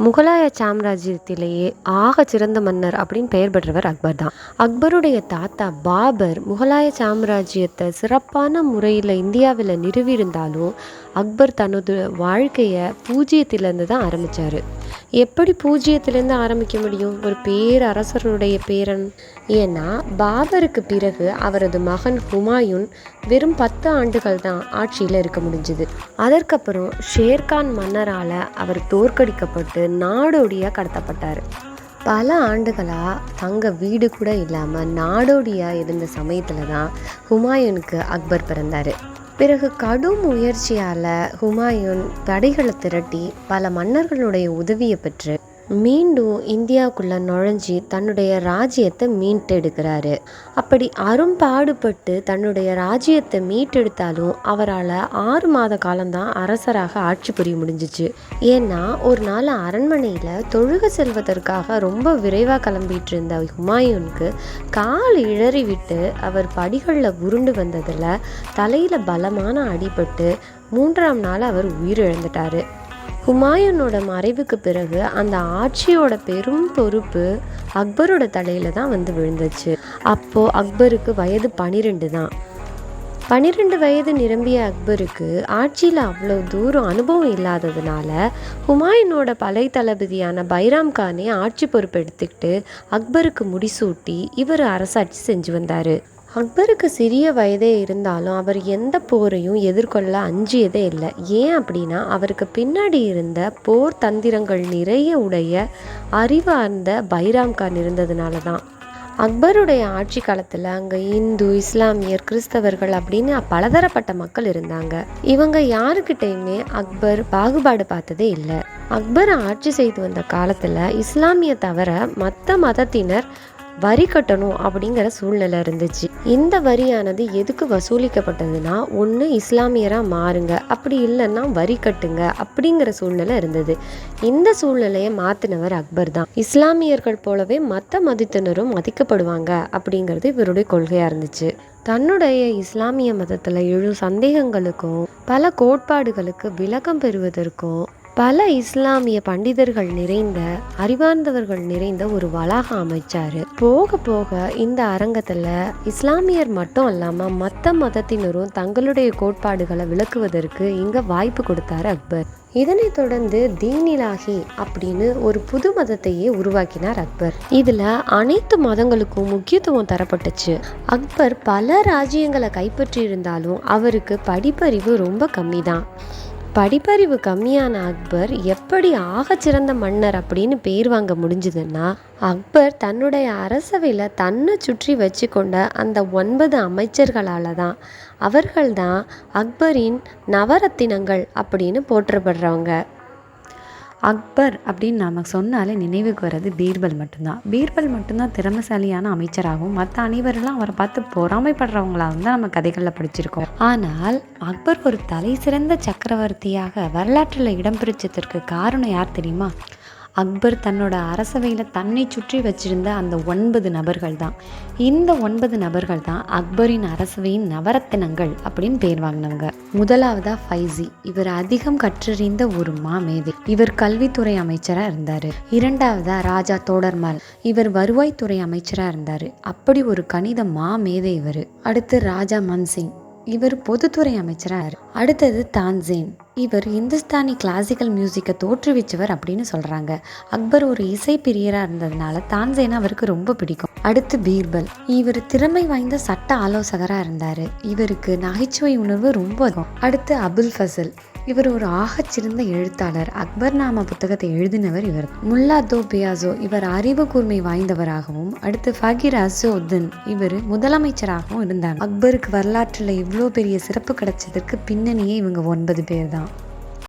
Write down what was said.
முகலாய சாம்ராஜ்யத்திலேயே ஆக சிறந்த மன்னர் அப்படின்னு பெயர் பெற்றவர் அக்பர் தான். அக்பருடைய தாத்தா பாபர் முகலாய சாம்ராஜ்யத்தை சிறப்பான முறையில் இந்தியாவில் நிறுவியிருந்தாலும் அக்பர் தனது வாழ்க்கையை பூஜ்ஜியத்திலேருந்து தான் ஆரம்பித்தார் எப்படி பூஜ்ஜியத்திலேருந்து ஆரம்பிக்க முடியும்? ஒரு பேரரசருடைய பேரன். ஏன்னா பாபருக்கு பிறகு அவரது மகன் ஹுமாயூன் வெறும் பத்து ஆண்டுகள் தான் ஆட்சியில் இருக்க முடிஞ்சுது. அதற்கப்புறம் ஷேர்கான் மன்னரால் அவர் தோற்கடிக்கப்பட்டு நாடோடியாக கடத்தப்பட்டார். பல ஆண்டுகளாக தங்க வீடு கூட இல்லாமல் நாடோடியாக இருந்த சமயத்தில் தான் ஹுமாயூனுக்கு அக்பர் பிறந்தார். பிறகு கடும் முயற்சியால் ஹுமாயூன் படைகளை திரட்டி பல மன்னர்களுடைய உதவியை பெற்று மீண்டும் இந்தியாவுக்குள்ளே நுழைஞ்சி தன்னுடைய ராஜ்யத்தை மீட்டெடுக்கிறாரு. அப்படி அரும்பாடுபட்டு தன்னுடைய ராஜ்யத்தை மீட்டெடுத்தாலும் அவரால் ஆறு மாத காலம்தான் அரசராக ஆட்சி புரிய முடிஞ்சிச்சு. ஏன்னா ஒரு நாள் அரண்மனையில் தொழுக செல்வதற்காக ரொம்ப விரைவாக கிளம்பிட்டு இருந்த ஹுமாயூனுக்கு கால் இழறி விட்டு அவர் படிகளில் உருண்டு வந்ததில் தலையில் பலமான அடிபட்டு மூன்றாம் நாள் அவர் உயிரிழந்துட்டார். ஹுமாயூனோட மறைவுக்கு பிறகு அந்த ஆட்சியோட பெரும் பொறுப்பு அக்பரோட தலையில தான் வந்து விழுந்துச்சு. அப்போ அக்பருக்கு வயது பனிரெண்டு தான். பன்னிரெண்டு வயது நிரம்பிய அக்பருக்கு ஆட்சியில் அவ்வளோ தூரம் அனுபவம் இல்லாததுனால ஹுமாயூனோட பழைய தளபதியான பைராம் கானே ஆட்சி பொறுப்பெடுத்துக்கிட்டு அக்பருக்கு முடிசூட்டி இவர் அரசாட்சி செஞ்சு வந்தார். அக்பருக்கு சிறிய வயதே இருந்தாலும் அவர் எந்த போரையும் எதிர்கொள்ள அஞ்சியதே இல்லை. ஏன் அப்படின்னா அவருக்கு பின்னாடி இருந்த போர் தந்திரங்கள் நிறைய உடைய அறிவார்ந்த பைராம் கான் இருந்ததுனால தான். அக்பருடைய ஆட்சி காலத்தில் அங்கே இந்து இஸ்லாமியர் கிறிஸ்தவர்கள் அப்படின்னு பலதரப்பட்ட மக்கள் இருந்தாங்க. இவங்க யாருக்கிட்டையுமே அக்பர் பாகுபாடு பார்த்ததே இல்லை. அக்பர் ஆட்சி செய்து வந்த காலத்தில் இஸ்லாமிய தவிர மற்ற மதத்தினர் வரி கட்டணும் அப்படிங்கிற சூழ்நிலை இருந்துச்சு. இந்த வரியானது எதுக்கு வசூலிக்கப்பட்டதுன்னா ஒன்று இஸ்லாமியராக மாறுங்க அப்படி இல்லைன்னா வரி கட்டுங்க அப்படிங்கிற சூழ்நிலை இருந்தது. இந்த சூழ்நிலையை மாற்றினவர் அக்பர் தான். இஸ்லாமியர்கள் போலவே மற்ற மதத்தினரும் மதிக்கப்படுவாங்க அப்படிங்கிறது இவருடைய கொள்கையாக இருந்துச்சு. தன்னுடைய இஸ்லாமிய மதத்தில் எழும் சந்தேகங்களுக்கும் பல கோட்பாடுகளுக்கு விளக்கம் பெறுவதற்கும் பல இஸ்லாமிய பண்டிதர்கள் நிறைந்த அறிவார்ந்தவர்கள் நிறைந்த ஒரு வளாகம் அமைச்சார். போக போக இந்த அரங்கத்தில் இஸ்லாமியர் மட்டும் இல்லாமல் மற்ற மதத்தினரும் தங்களுடைய கோட்பாடுகளை விளக்குவதற்கு இங்கே வாய்ப்பு கொடுத்தார் அக்பர். இதனைத் தொடர்ந்து தீனிலாகி அப்படின்னு ஒரு புது மதத்தையே உருவாக்கினார் அக்பர். இதில் அனைத்து மதங்களுக்கும் முக்கியத்துவம் தரப்பட்டுச்சு. அக்பர் பல ராஜ்யங்களை கைப்பற்றி இருந்தாலும் அவருக்கு படிப்பறிவு ரொம்ப கம்மி தான் படிப்பறிவு கம்மியான அக்பர் எப்படி ஆகச்சிறந்த மன்னர் அப்படின்னு பேர் வாங்க முடிஞ்சதுன்னா அக்பர் தன்னுடைய அரசவையில் தன்னை சுற்றி வச்சு கொண்ட அந்த ஒன்பது அமைச்சர்களால் தான். அவர்கள்தான் அக்பரின் நவரத்தினங்கள் அப்படின்னு போற்றப்படுறவங்க. அக்பர் அப்படின்னு நாம் சொன்னாலே நினைவுக்கு வர்றது பீர்பல் மட்டும்தான். பீர்பல் மட்டும்தான் திறமசாலியான அமைச்சராகவும் மற்ற அனைவரெல்லாம் அவரை பார்த்து பொறாமைப்படுறவங்களாகவும் தான் நம்ம கதைகளில் படிச்சிருக்கோம். ஆனால் அக்பர் ஒரு தலை சிறந்த சக்கரவர்த்தியாக வரலாற்றில் இடம் பிடிச்சதற்கு காரணம் யார் தெரியுமா? அக்பர் தன்னோட அரசவையில் தன்னை சுற்றி வச்சிருந்த அந்த ஒன்பது நபர்கள் தான். இந்த ஒன்பது நபர்கள் தான் அக்பரின் அரசவையின் நவரத்தினங்கள் அப்படின்னு பேர் வாங்கினவங்க. முதலாவதா ஃபைசி. இவர் அதிகம் கற்றறிந்த ஒரு மாமேதை. இவர் கல்வித்துறை அமைச்சராக இருந்தார். இரண்டாவதா ராஜா தோடர்மால். இவர் வருவாய்த்துறை அமைச்சராக இருந்தார். அப்படி ஒரு கணித மாமேதை இவர். அடுத்து ராஜா மன்சிங். இவர் பொதுத்துறை அமைச்சராக அடுத்தது தான்சேன். இவர் இந்துஸ்தானி கிளாசிக்கல் மியூசிக்கை தோற்றுவிச்சவர் அப்படின்னு சொல்கிறாங்க அக்பர் ஒரு இசை பிரியராக இருந்ததுனால தான்சேன் அவருக்கு ரொம்ப பிடிக்கும். அடுத்து பீர்பல். இவர் திறமை வாய்ந்த சட்ட ஆலோசகராக இருந்தார். இவருக்கு நகைச்சுவை உணர்வு ரொம்ப அடுத்து அபுல் ஃபசல். இவர் ஒரு ஆகச்சிறந்த எழுத்தாளர். அக்பர் நாம புத்தகத்தை எழுதினவர் இவர். முல்லா தோ பியாசோ இவர் அறிவு கூர்மை வாய்ந்தவராகவும் அடுத்து ஃபகீர் அசோதன் இவர் முதலமைச்சராகவும் இருந்தார். அக்பருக்கு வரலாற்றில் இவ்வளோ பெரிய சிறப்பு கிடைச்சதற்கு பின்னணியே இவங்க ஒன்பது பேர் தான்.